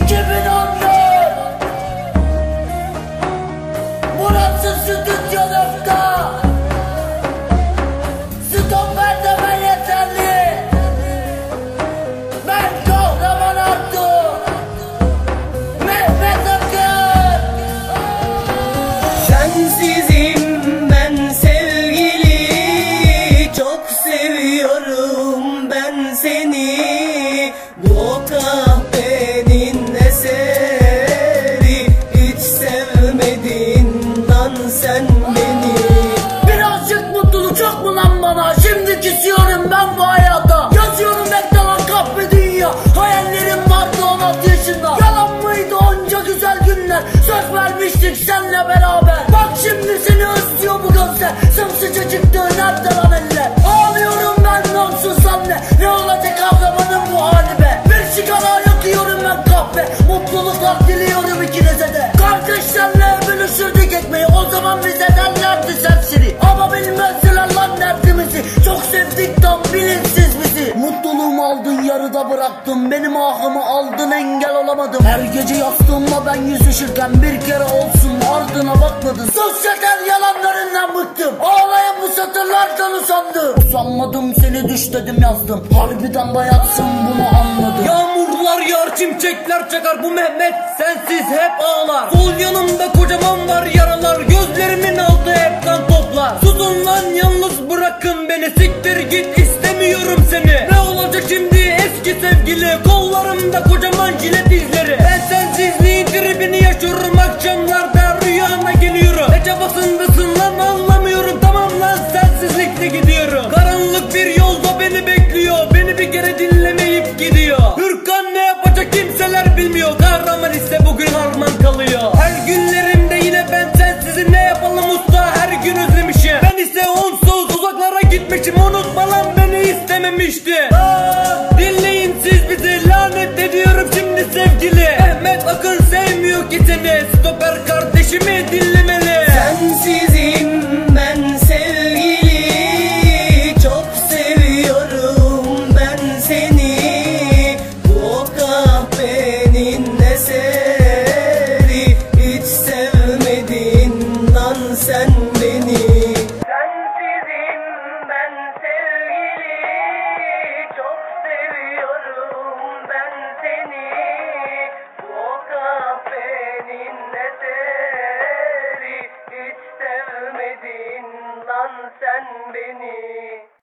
2014 Burası stüdyonuzda Stoper deme yeterli. Ben kahraman Artur Mehmet Akın. Sensizim ben sevgili. Çok seviyorum ben seni. Bu kahvenin sen beni. Birazcık mutluluk çok mu lan bana? Şimdi küsüyorum ben bu hayata kahve Mutluluklar diliyorum ikinize de Kardeşlerle bölüşürdük ekmeği. O zaman bize derlerdi serseri Ama bilmezdiler lan derdimizi. Çok sevdik tam bilinçsiz bizi. Mutluluğumu aldın yarıda bıraktın. Benim ahımı aldın engel olamadım. Her gece yastığımla ben yüzleşirken Bir kere olsun ardına bakmadın. Sosyal yalanlarından bıktım. Ağlayan bu satırlardan usandım. Usanmadım seni düş dedim yazdım. Harbiden bayatsın bunu anladım çimçekler çakar bu Mehmet sensiz hep ağlar. Sol yanımda kocaman var yaralar gözlerimin altı hep kan toplar. Susun lan yalnız bırakın beni siktir git istemiyorum seni. Ne olacak şimdi eski sevgili? Kollarımda kocaman jilet izleri. Ben sensizliğin tribini yaşıyorum akşamlarda bizde bugün harman kalıyor. Her günlerimde yine ben sensizim. Ne yapalım usta? Her gün özlemişim. Ben ise onsuz uzaklara gitmişim. Unutma lan beni istememişti. Ah, dinleyin siz bizi. Lanet ediyorum şimdi sevgili. Ahmet Akın sevmiyor ki seni. Stoper kardeşimi dinle. edin sen beni